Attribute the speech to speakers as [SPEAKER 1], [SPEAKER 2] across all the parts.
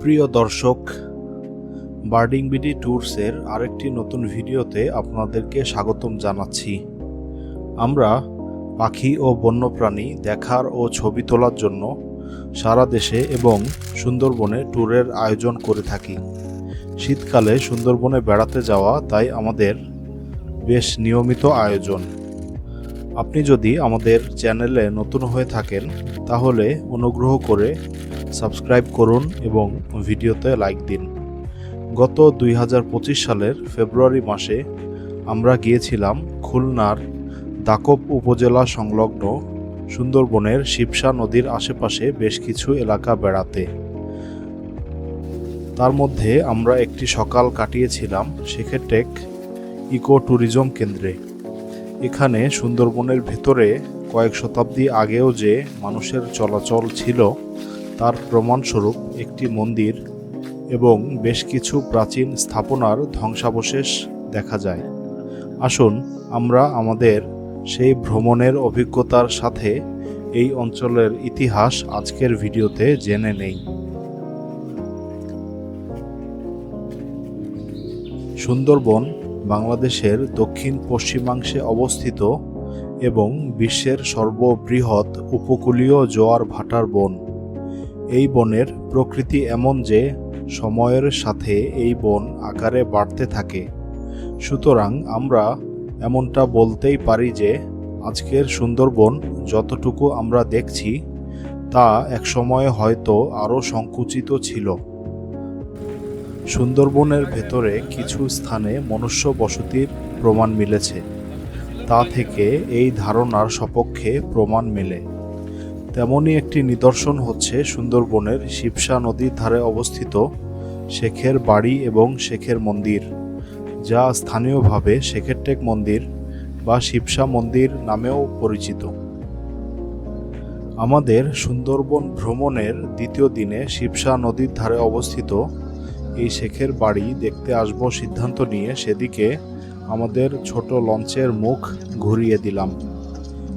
[SPEAKER 1] সুপ্রিয় দর্শক, birding BD ট্যুরসের আরেকটি নতুন ভিডিওতে আপনাদেরকে স্বাগতম জানাচ্ছি। আমরা পাখি ও বন্যপ্রাণী দেখার ও ছবি তোলার জন্য সারা দেশে এবং সুন্দরবনে ট্যুরের আয়োজন করে থাকি। শীতকালে সুন্দরবনে বেড়াতে যাওয়া তাই আমাদের বেশ নিয়মিত আয়োজন। আপনি যদি আমাদের চ্যানেলে নতুন হয়ে থাকেন, তাহলে অনুগ্রহ করে সাবস্ক্রাইব করুন এবং ভিডিওতে লাইক দিন। গত দুই হাজার পঁচিশ সালের ফেব্রুয়ারি মাসে আমরা গিয়েছিলাম খুলনার দাকব উপজেলা সংলগ্ন সুন্দরবনের শিবসা নদীর আশেপাশে বেশ কিছু এলাকা বেড়াতে। তার মধ্যে আমরা একটি সকাল কাটিয়েছিলাম শেখেটেক ইকো ট্যুরিজম কেন্দ্রে। এখানে সুন্দরবনের ভেতরে কয়েক শতাব্দী আগেও যে মানুষের চলাচল ছিল তার প্রমাণস্বরূপ একটি মন্দির এবং বেশ কিছু প্রাচীন স্থাপনার ধ্বংসাবশেষ দেখা যায়। আসুন, আমরা আমাদের সেই ভ্রমণের অভিজ্ঞতার সাথে এই অঞ্চলের ইতিহাস আজকের ভিডিওতে জেনে নেই। সুন্দরবন বাংলাদেশের দক্ষিণ পশ্চিমাংশে অবস্থিত এবং বিশ্বের সর্ববৃহৎ উপকূলীয় জোয়ার ভাটার বন। এই বনের প্রকৃতি এমন যে সময়ের সাথে এই বন আকারে বাড়তে থাকে। সুতরাং আমরা এমনটা বলতেই পারি যে আজকের সুন্দরবন যতটুকু আমরা দেখছি, তা একসময়ে হয়তো আরও সংকুচিত ছিল। সুন্দরবনের ভেতরে কিছু স্থানে মনুষ্য বসতির প্রমাণ মিলেছে। তা থেকে এই ধারণার সপক্ষে প্রমাণ মেলে। তেমনই একটি নিদর্শন হচ্ছে সুন্দরবনের শিবসা নদীর ধারে অবস্থিত শেখের বাড়ি এবং শেখের মন্দির, যা স্থানীয়ভাবে শেখের টেক মন্দির বা শিবসা মন্দির নামেও পরিচিত। আমাদের সুন্দরবন ভ্রমণের দ্বিতীয় দিনে শিবসা নদীর ধারে অবস্থিত এই শেখের বাড়ি দেখতে আসব সিদ্ধান্ত নিয়ে সেদিকে আমাদের ছোট লঞ্চের মুখ ঘুরিয়ে দিলাম।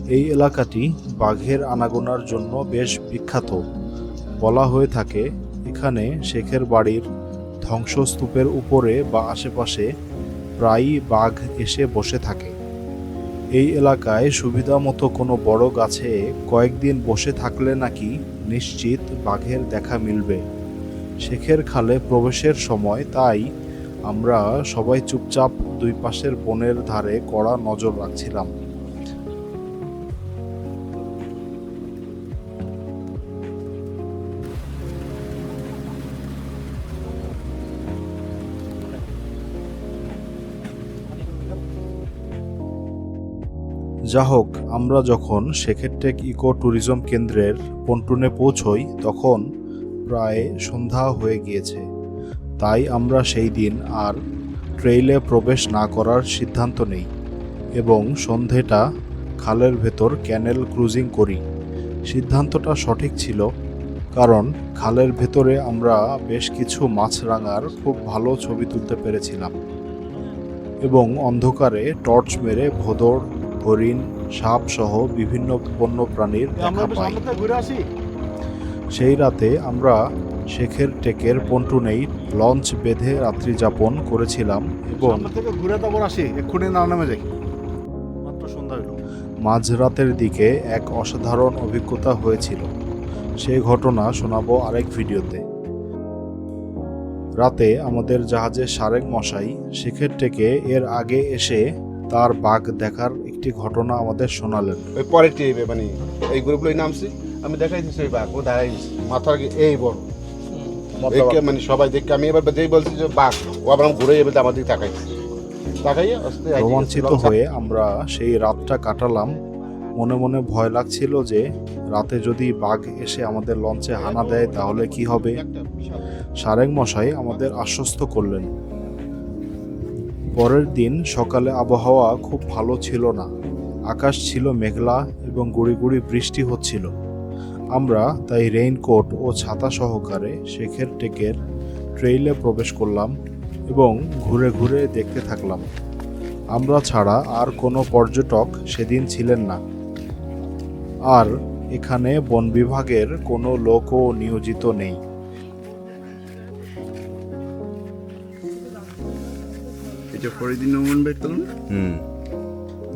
[SPEAKER 1] এই এলাকাটি বাঘের আনাগোনার জন্য বেশ বিখ্যাত। বলা হয়ে থাকে, এখানে শেখের বাড়ির ধ্বংসস্তূপের উপরে বা আশেপাশে প্রায়ই বাঘ এসে বসে থাকে। এই এলাকায় সুবিধা মতো কোনো বড় গাছে কয়েকদিন বসে থাকলে নাকি নিশ্চিত বাঘের দেখা মিলবে। শেখের খালে প্রবেশের সময় তাই আমরা সবাই চুপচাপ দুই পাশের বনের ধারে কড়া নজর রাখছিলাম। যা হোক, আমরা যখন শেখেরটেক ইকো ট্যুরিজম কেন্দ্রের পন্টুনে পৌঁছই, তখন প্রায় সন্ধ্যা হয়ে গিয়েছে। তাই আমরা সেই দিন আর ট্রেইলে প্রবেশ না করার সিদ্ধান্ত নেই এবং সন্ধেটা খালের ভেতর ক্যানেল ক্রুজিং করি। সিদ্ধান্তটা সঠিক ছিল, কারণ খালের ভেতরে আমরা বেশ কিছু মাছরাঙার খুব ভালো ছবি তুলতে পেরেছিলাম এবং অন্ধকারে টর্চ মেরে ভোদর হরিণ সাপ সহ বিভিন্ন বন্য প্রাণীর দেখা পাই। সেই রাতে আমরা শেখের টেকের পন্টুনেই লঞ্চ বেঁধে রাত্রি যাপন করেছিলাম এবং
[SPEAKER 2] ঘুরে তারপর আসি এক্ষুনি না নামে যাই। মাত্র সন্ধ্যা হলো
[SPEAKER 1] মাঝরাতের দিকে এক অসাধারণ অভিজ্ঞতা হয়েছিল। সেই ঘটনা শোনাবো আরেক ভিডিওতে। রাতে আমাদের জাহাজের সারেক মশাই শেখের টেকে এর আগে এসে তার বাঘ দেখার একটি ঘটনা আমাদের শোনালেন।
[SPEAKER 3] ওই পরের টিভি মানে এই গ্রুপগুলোই নামছি। আমি দেখাই দিচ্ছি ওই বাঘ ও দাঁড়াই দিচ্ছি মাথার এই বড়। দেখে মানে সবাই দেখে আমি এবার যেই বলছি যে বাঘ ও আবার আমি ঘুরে যাবে আমার দিকে তাকাইয়া
[SPEAKER 1] রোমাঞ্চিত হয়ে আমরা সেই রাতটা কাটালাম। মনে মনে ভয় লাগছিল যে রাতে যদি বাঘ এসে আমাদের লঞ্চে হানা দেয় তাহলে কি হবে? সারেং মশাই আমাদের আশ্বস্ত করলেন। পরের দিন সকালে আবহাওয়া খুব ভালো ছিল না। আকাশ ছিল মেঘলা এবং গুড়ি গুড়ি বৃষ্টি হচ্ছিল। আমরা তাই রেইনকোট ও ছাতা সহকারে শেখের টেকের ট্রেইলে প্রবেশ করলাম এবং ঘুরে ঘুরে দেখতে থাকলাম। আমরা ছাড়া আর কোনো পর্যটক সেদিন ছিলেন না। আর এখানে বন বিভাগের কোনো লোকও নিয়োজিত নেই।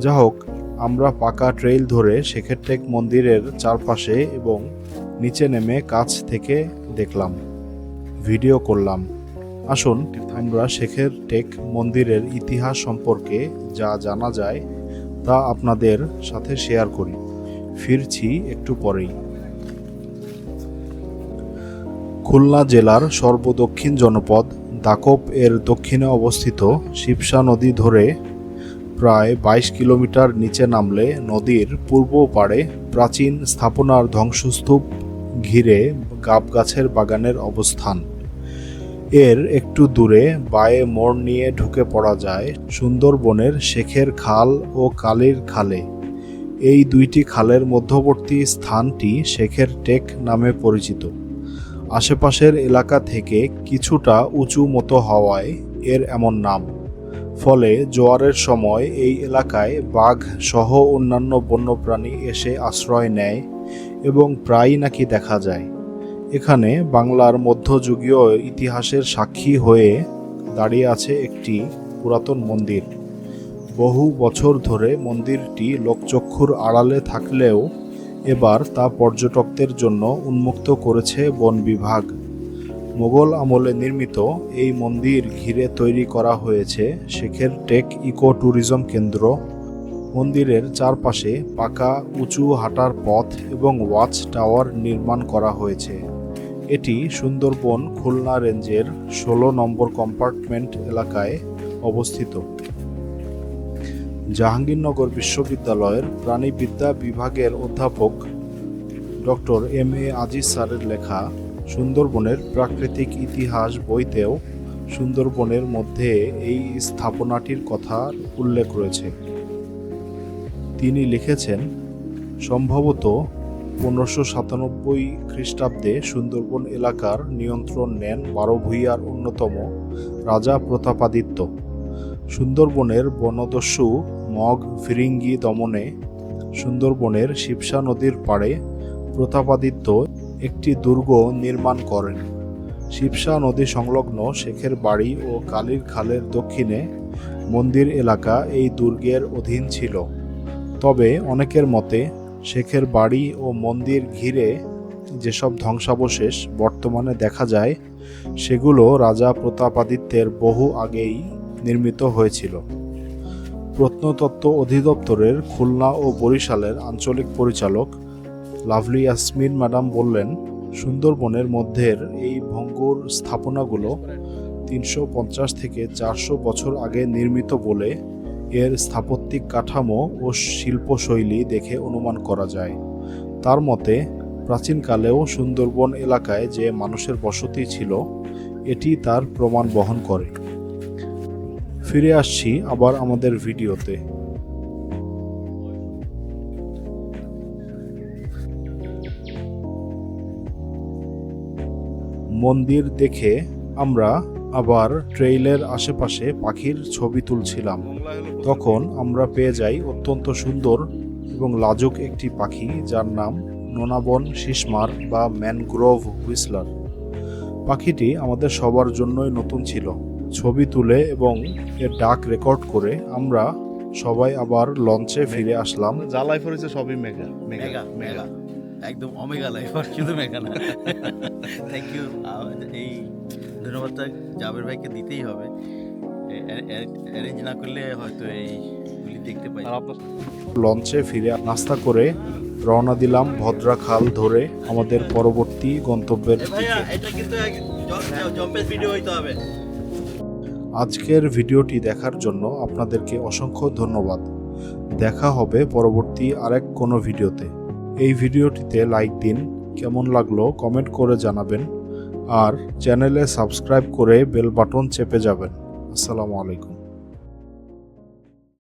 [SPEAKER 1] যা হোক আমরা পাকা ট্রেইল ধরে শেখের টেক মন্দিরের চারপাশে এবং নিচে নেমে কাছ থেকে দেখলাম, ভিডিও করলাম। আসুন, আমরা শেখের টেক মন্দিরের ইতিহাস সম্পর্কে যা জানা যায় তা আপনাদের সাথে শেয়ার করি। ফিরছি একটু পরেই। খুলনা জেলার সর্বদক্ষিণ জনপদ দাকপ এর দক্ষিণে অবস্থিত শিবসা নদী ধরে প্রায় বাইশ কিলোমিটার নিচে নামলে নদীর পূর্ব পাড়ে প্রাচীন স্থাপনার ধ্বংসস্তূপ ঘিরে গাব গাছের বাগানের অবস্থান। এর একটু দূরে বায়ে মোড় নিয়ে ঢুকে পড়া যায় সুন্দরবনের শেখের খাল ও কালির খালে। এই দুইটি খালের মধ্যবর্তী স্থানটি শেখের টেক নামে পরিচিত। আশেপাশের এলাকা থেকে কিছুটা উঁচু মতো হওয়ায় এর এমন নাম। ফলে জোয়ারের সময় এই এলাকায় বাঘ সহ অন্যান্য বন্যপ্রাণী এসে আশ্রয় নেয় এবং প্রায়ই নাকি দেখা যায়। এখানে বাংলার মধ্যযুগীয় ইতিহাসের সাক্ষী হয়ে দাঁড়িয়ে আছে একটি পুরাতন মন্দির। বহু বছর ধরে মন্দিরটি লোকচক্ষুর আড়ালে থাকলেও এবার তা পর্যটকদের জন্য উন্মুক্ত করেছে বন বিভাগ। মোগল আমলে নির্মিত এই মন্দির ঘিরে তৈরি করা হয়েছে শেখের টেক ইকো ট্যুরিজম কেন্দ্র। মন্দিরের চারপাশে পাকা, উঁচু হাঁটার পথ এবং ওয়াচ টাওয়ার নির্মাণ করা হয়েছে। এটি সুন্দরবন খুলনা রেঞ্জের ষোলো নম্বর কম্পার্টমেন্ট এলাকায় অবস্থিত। জাহাঙ্গীরনগর বিশ্ববিদ্যালয়ের প্রাণীবিদ্যা বিভাগের অধ্যাপক ডক্টর এম এ আজিজ স্যারের লেখা সুন্দরবনের প্রাকৃতিক ইতিহাস বইতেও সুন্দরবনের মধ্যে এই স্থাপনাটির কথা উল্লেখ রয়েছে। তিনি লিখেছেন, সম্ভবত পনেরোশো সাতানব্বই খ্রিস্টাব্দে সুন্দরবন এলাকার নিয়ন্ত্রণ নেন বারো ভূঁইয়ার অন্যতম রাজা প্রতাপাদিত্য। সুন্দরবনের বনদস্যু মগ ফিরিঙ্গি দমনে সুন্দরবনের শিবসা নদীর পাড়ে প্রতাপাদিত্য একটি দুর্গ নির্মাণ করেন। শিবসা নদী সংলগ্ন শেখের বাড়ি ও কালীর খালের দক্ষিণে মন্দির এলাকা এই দুর্গের অধীন ছিল। তবে অনেকের মতে শেখের বাড়ি ও মন্দির ঘিরে যেসব ধ্বংসাবশেষ বর্তমানে দেখা যায়, সেগুলো রাজা প্রতাপাদিত্যের বহু আগেই নির্মিত হয়েছিল। প্রত্নতত্ত্ব অধিদপ্তরের খুলনা ও বরিশালের আঞ্চলিক পরিচালক লাভলি ইয়াসমিন ম্যাডাম বললেন, সুন্দরবনের মধ্যের এই ভঙ্গুর স্থাপনাগুলো তিনশো পঞ্চাশ থেকে চারশো বছর আগে নির্মিত বলে এর স্থাপত্যিক কাঠামো ও শিল্পশৈলী দেখে অনুমান করা যায়। তার মতে, প্রাচীনকালেও সুন্দরবন এলাকায় যে মানুষের বসতি ছিল, এটি তার প্রমাণ বহন করে। ফিরে আসছি আবার আমাদের ভিডিওতে। মন্দির দেখে আমরা আবার ট্রেইলের আশেপাশে পাখির ছবি তুলছিলাম। তখন আমরা পেয়ে যাই অত্যন্ত সুন্দর এবং লাজুক একটি পাখি যার নাম নোনাবন শিসমার বা ম্যানগ্রোভ হুইসলার। পাখিটি আমাদের সবার জন্যই নতুন ছিল। ছবি তুলে এবং এর ডাক রেকর্ড করে আমরা সবাই আবার লঞ্চে ফিরে আসলাম।
[SPEAKER 2] যা লাইফ পড়েছে সবই মেগা।
[SPEAKER 4] মেগা মেগা একদম অমেগা লাইফ আর শুধু মেগা না। থ্যাংক ইউ এই ধন্যবাদটা জাবের ভাইকে দিতেই হবে। অ্যারেঞ্জ না করলে হয়তো এইগুলি দেখতে পাই।
[SPEAKER 1] লঞ্চে ফিরে নাস্তা করে রওনা দিলাম ভদ্রা খাল ধরে আমাদের পরবর্তী গন্তব্যের
[SPEAKER 4] এটা কিন্তু জম্পের ভিডিও হইতে হবে।
[SPEAKER 1] আজকের ভিডিওটি দেখার জন্য আপনাদেরকে অসংখ্য ধন্যবাদ। দেখা হবে পরবর্তী আরেক কোনো ভিডিওতে। এই ভিডিওটিতে লাইক দিন, কেমন লাগল কমেন্ট করে জানাবেন, আর চ্যানেলে সাবস্ক্রাইব করে বেল বাটন চেপে যাবেন। আসসালামু আলাইকুম।